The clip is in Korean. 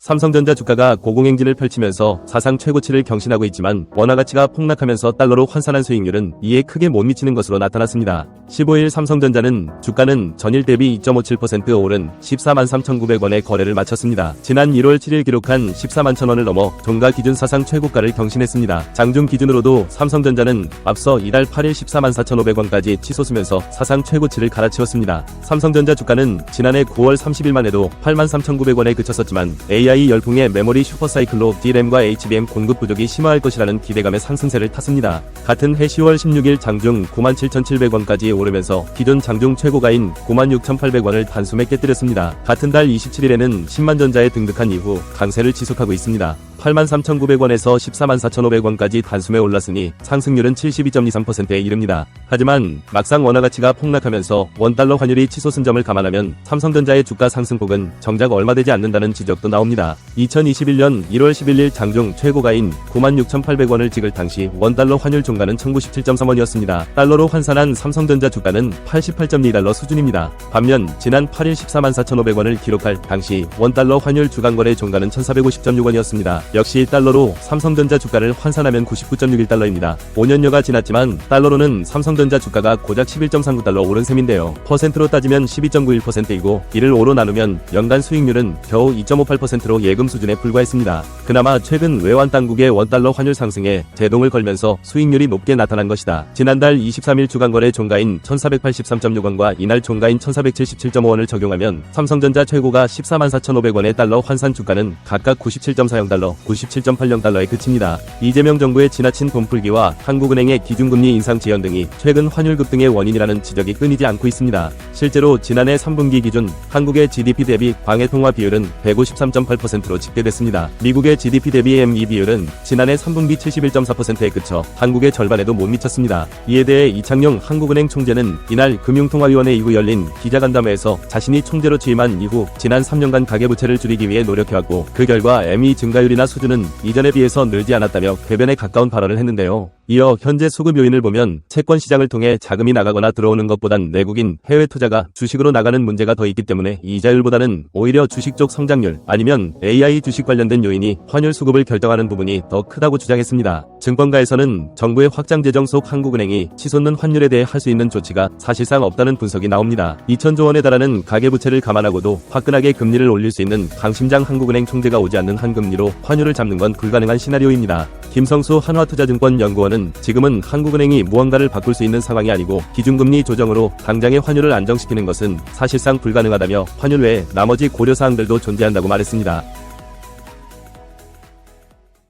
삼성전자 주가가 고공행진을 펼치면서 사상 최고치를 경신하고 있지만 원화 가치가 폭락하면서 달러로 환산한 수익률은 이에 크게 못 미치는 것으로 나타났습니다. 15일 삼성전자는 주가는 전일 대비 2.57% 오른 14만 3,900원에 거래를 마쳤습니다. 지난 1월 7일 기록한 14만 1,000원을 넘어 종가 기준 사상 최고가를 경신했습니다. 장중 기준으로도 삼성전자는 앞서 이달 8일 14만 4,500원까지 치솟으면서 사상 최고치를 갈아치웠습니다. 삼성전자 주가는 지난해 9월 30일만 해도 8만 3,900원에 그쳤었지만 AI 열풍의 메모리 슈퍼사이클로 DRAM과 HBM 공급 부족이 심화할 것이라는 기대감의 상승세를 탔습니다. 같은 해 10월 16일 장중 97,700원까지 오르면서 기존 장중 최고가인 96,800원을 단숨에 깨뜨렸습니다. 같은 달 27일에는 10만 전자에 등극한 이후 강세를 지속하고 있습니다. 83,900원에서 144,500원까지 단숨에 올랐으니 상승률은 72.23%에 이릅니다. 하지만 막상 원화 가치가 폭락하면서 원달러 환율이 치솟은 점을 감안하면 삼성전자의 주가 상승폭은 정작 얼마 되지 않는다는 지적도 나옵니다. 2021년 1월 11일 장중 최고가인 96,800원을 찍을 당시 원달러 환율 종가는 1,097.3원이었습니다. 달러로 환산한 삼성전자 주가는 88.2달러 수준입니다. 반면 지난 8일 14만 4,500원을 기록할 당시 원달러 환율 주간거래 종가는 1,450.6원이었습니다. 역시 달러로 삼성전자 주가를 환산하면 99.61달러입니다. 5년여가 지났지만 달러로는 삼성전자 주가가 고작 11.39달러 오른 셈인데요. 퍼센트로 따지면 12.91%이고 이를 5로 나누면 연간 수익률은 겨우 2.58%로 예금 수준에 불과했습니다. 그나마 최근 외환 당국의 원달러 환율 상승에 제동을 걸면서 수익률이 높게 나타난 것이다. 지난달 23일 주간거래 종가인 1483.6원과 이날 종가인 1477.5원을 적용하면 삼성전자 최고가 14만 4,500원의 달러 환산 주가는 각각 97.40달러, 97.80달러에 그칩니다. 이재명 정부의 지나친 돈풀기와 한국은행의 기준금리 인상 지연 등이 최근 환율 급등의 원인이라는 지적이 끊이지 않고 있습니다. 실제로 지난해 3분기 기준 한국의 GDP 대비 광해 통화 비율은 153.8%로 집계됐습니다. 미국의 GDP 대비 ME 비율은 지난해 3분기 71.4%에 그쳐 한국의 절반에도 못 미쳤습니다. 이에 대해 이창용 한국은행 총재는 이날 금융통화위원회 이후 열린 기자간담회에서 자신이 총재로 취임한 이후 지난 3년간 가계부채를 줄이기 위해 노력해왔고 그 결과 ME 증가율이나 수준은 이전에 비해서 늘지 않았다며 궤변에 가까운 발언을 했는데요. 이어 현재 수급 요인을 보면 채권 시장을 통해 자금이 나가거나 들어오는 것보단 내국인 해외 투자가 주식으로 나가는 문제가 더 있기 때문에 이자율보다는 오히려 주식 쪽 성장률 아니면 AI 주식 관련된 요인이 환율 수급을 결정하는 부분이 더 크다고 주장했습니다. 증권가에서는 정부의 확장 재정 속 한국은행이 치솟는 환율에 대해 할 수 있는 조치가 사실상 없다는 분석이 나옵니다. 2천조 원에 달하는 가계부채를 감안하고도 화끈하게 금리를 올릴 수 있는 강심장 한국은행 총재가 오지 않는 한금리로 환율을 잡는 건 불가능한 시나리오입니다. 김성수 한화투자증권 연구원은 지금은 한국은행이 무언가를 바꿀 수 있는 상황이 아니고 기준금리 조정으로 당장의 환율을 안정시키는 것은 사실상 불가능하다며 환율 외에 나머지 고려사항들도 존재한다고 말했습니다.